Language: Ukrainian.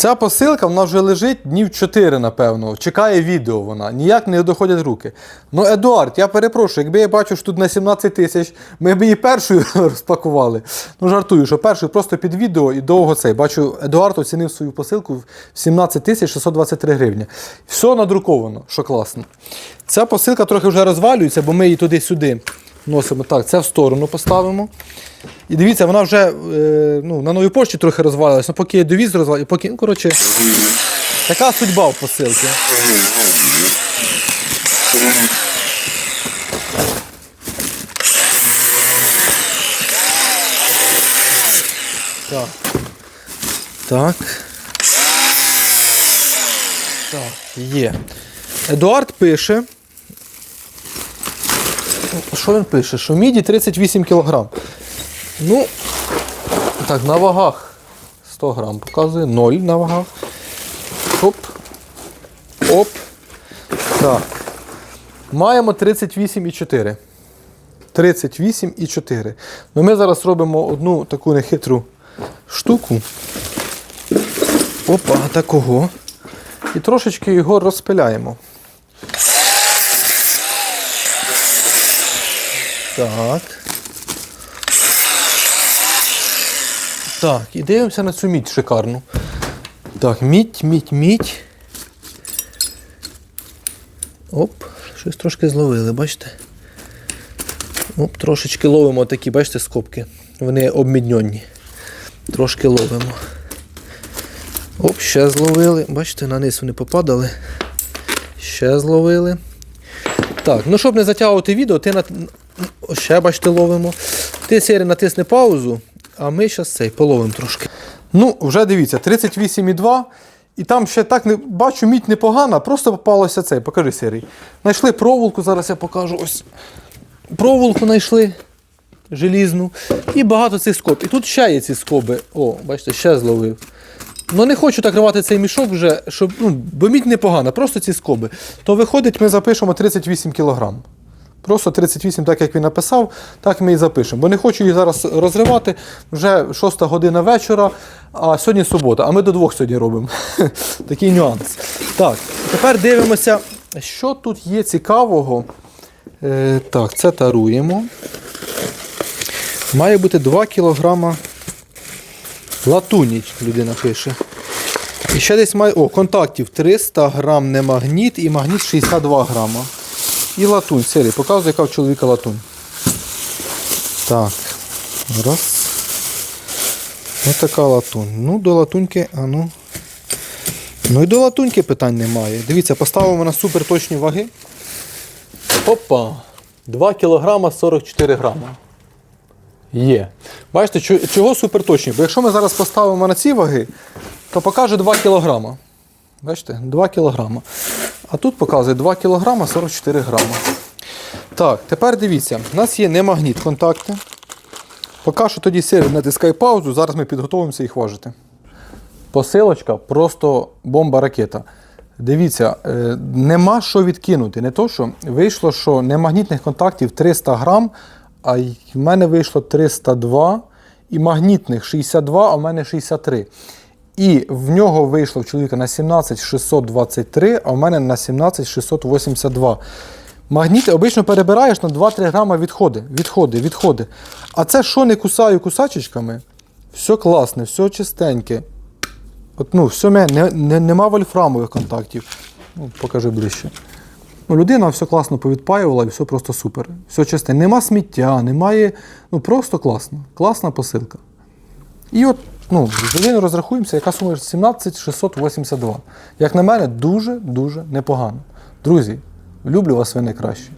Ця посилка вона вже лежить днів 4, напевно. Чекає відео вона. Ніяк не доходять руки. Ну, Едуард, я перепрошую, якби я бачив, що тут на 17 тисяч, ми б її першою розпакували. Ну, жартую, що першою просто під відео і довго цей. Бачу, Едуард оцінив свою посилку в 17 тисяч 623 гривні. Все надруковано, що класно. Ця посилка трохи вже розвалюється, бо ми її туди-сюди носимо. Так, це в сторону поставимо. І дивіться, вона вже е, ну, на новій пошті трохи розвалилась, ну поки я довіз розвалилась, поки, ну, коротше, така судьба в посилки. Так. Так. Так, є. Едуард пише. Що він пише? Що міді 38 кг. Ну, так, на вагах 100 грам показує, 0 на вагах. Оп. Оп. Так. Маємо 38,4. 38,4. Ну ми зараз робимо одну таку нехитру штуку. Опа, такого. І трошечки його розпиляємо. Так. Так, і дивимося на цю мідь шикарну. Так, мідь, мідь, мідь. Оп, щось трошки зловили, бачите? Оп, трошечки ловимо такі, бачите, скобки. Вони обмідньонні. Трошки ловимо. Оп, ще зловили. Бачите, на низ вони попадали. Ще зловили. Так, ну щоб не затягувати відео, ти на... ще бачите, ловимо. Ти Сері натисни паузу, а ми зараз цей половимо трошки. Ну, вже дивіться, 38,2. І там ще так не бачу, мідь непогана, просто попалося цей. Покажи Сергій. Знайшли проволоку, зараз я покажу. Ось. Проволоку знайшли желізну. І багато цих скоб. І тут ще є ці скоби. О, бачите, ще зловив. Ну не хочу так рвати цей мішок вже, щоб, ну, бо мідь непогана, просто ці скоби. То виходить, ми запишемо 38 кг. Просто 38, так як він написав, так ми і запишемо. Бо не хочу її зараз розривати. Вже 6 година вечора, а сьогодні субота, а ми до двох сьогодні робимо. Такий нюанс. Так, тепер дивимося, що тут є цікавого. Е, так, це таруємо. Має бути 2 кг латуні, людина пише. І ще десь має. О, контактів 300 грам не магніт і магніт 62 грама. І латунь. Сері, показує, яка в чоловіка латунь. Так. Раз. Ось така латунь. Ну, до латуньки, а ну. Ну і до латуньки питань немає. Дивіться, поставимо на супер точні ваги. Опа! 2 кг 44 грама. Є. Бачите, чого суперточні? Бо якщо ми зараз поставимо на ці ваги, то покаже 2 кг. Бачите, 2 кг. А тут показує 2 кг 44 грама. Так, тепер дивіться, у нас є немагніт контакти. Поки що тоді сир натискай паузу, зараз ми підготуємося їх важити. Посилочка просто бомба-ракета. Дивіться, е, нема що відкинути. Не то, що вийшло, що немагнітних контактів 300 грам, а в мене вийшло 302, і магнітних 62, а в мене 63. І в нього вийшло в чоловіка на 17623, а в мене на 17682. Магніти обично перебираєш на 2-3 грама відходи, відходи, відходи. А це що не кусаю кусачечками, все класне, все чистеньке. От, ну, все не, не, нема вольфрамових контактів. Ну, покажи ближче. Ну, людина все класно повідпаювала і все просто супер. Все чисте. Нема сміття, немає. Ну просто класно. Класна посилка. І от, ну, людиною розрахуємося, яка сума 17682. Як на мене, дуже-дуже непогано. Друзі, люблю вас ви найкраще.